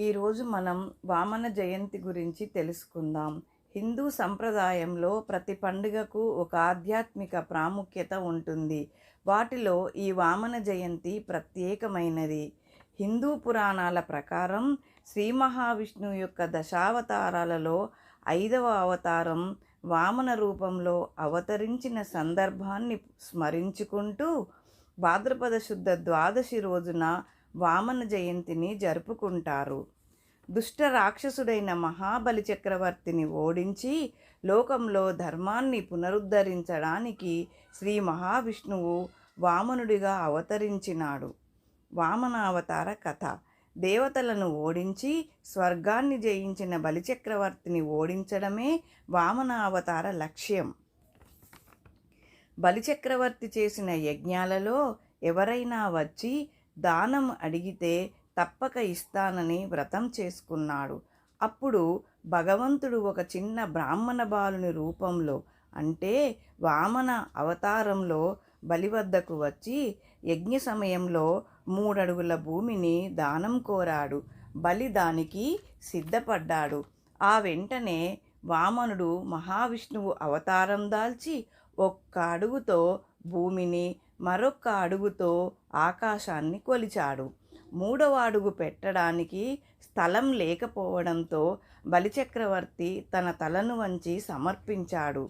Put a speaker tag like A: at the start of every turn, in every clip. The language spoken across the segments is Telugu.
A: ఈరోజు మనం వామన జయంతి గురించి తెలుసుకుందాం. హిందూ సంప్రదాయంలో ప్రతి పండుగకు ఒక ఆధ్యాత్మిక ప్రాముఖ్యత ఉంటుంది. వాటిలో ఈ వామన జయంతి ప్రత్యేకమైనది. హిందూ పురాణాల ప్రకారం శ్రీ మహావిష్ణువు యొక్క దశావతారాలలో ఐదవ అవతారం వామన రూపంలో అవతరించిన సందర్భాన్ని స్మరించుకుంటూ భాద్రపద శుద్ధ ద్వాదశి రోజున వామన జయంతిని జరుపుకుంటారు. దుష్ట రాక్షసుడైన మహాబలి చక్రవర్తిని ఓడించి లోకంలో ధర్మాన్ని పునరుద్ధరించడానికి శ్రీ మహావిష్ణువు వామనుడిగా అవతరించినాడు. వామనావతార కథ. దేవతలను ఓడించి స్వర్గాన్ని జయించిన బలిచక్రవర్తిని ఓడించడమే వామనావతార లక్ష్యం. బలిచక్రవర్తి చేసిన యజ్ఞాలలో ఎవరైనా వచ్చి దానం అడిగితే తప్పక ఇస్తానని వ్రతం చేసుకున్నాడు. అప్పుడు భగవంతుడు ఒక చిన్న బ్రాహ్మణ బాలుని రూపంలో అంటే వామన అవతారంలో బలి వద్దకు వచ్చి యజ్ఞ సమయంలో మూడడుగుల భూమిని దానం కోరాడు. బలి దానికి సిద్ధపడ్డాడు. ఆ వెంటనే వామనుడు మహావిష్ణువు అవతారం దాల్చి ఒక్క అడుగుతో భూమిని మరొక్క అడుగుతో ఆకాశాన్ని కొలిచాడు. మూడవ అడుగు పెట్టడానికి స్థలం లేకపోవడంతో బలిచక్రవర్తి తన తలను వంచి సమర్పించాడు.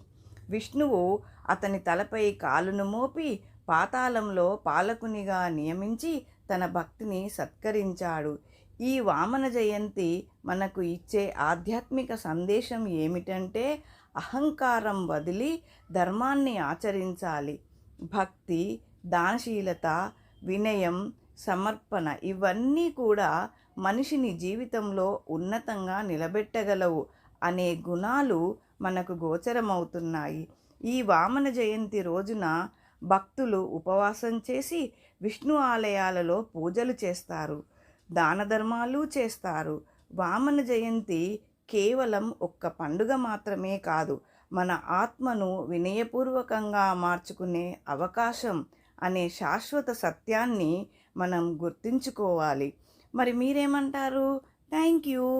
A: విష్ణువు అతని తలపై కాలును మోపి పాతాళంలో పాలకునిగా నియమించి తన భక్తిని సత్కరించాడు. ఈ వామన జయంతి మనకు ఇచ్చే ఆధ్యాత్మిక సందేశం ఏమిటంటే అహంకారం వదిలి ధర్మాన్ని ఆచరించాలి. భక్తి దానశీలత వినయం సమర్పణ ఇవన్నీ కూడా మనిషిని జీవితంలో ఉన్నతంగా నిలబెట్టగలవు అనే గుణాలు మనకు గోచరమవుతున్నాయి. ఈ వామన జయంతి రోజున భక్తులు ఉపవాసం చేసి విష్ణు ఆలయాలలో పూజలు చేస్తారు దాన ధర్మాలు చేస్తారు. వామన జయంతి కేవలం ఒక్క పండుగ మాత్రమే కాదు మన ఆత్మను వినయపూర్వకంగా మార్చుకునే అవకాశం అనే శాశ్వత సత్యాన్ని మనం గుర్తుంచుకోవాలి. మరి మీరేమంటారు? Thank you.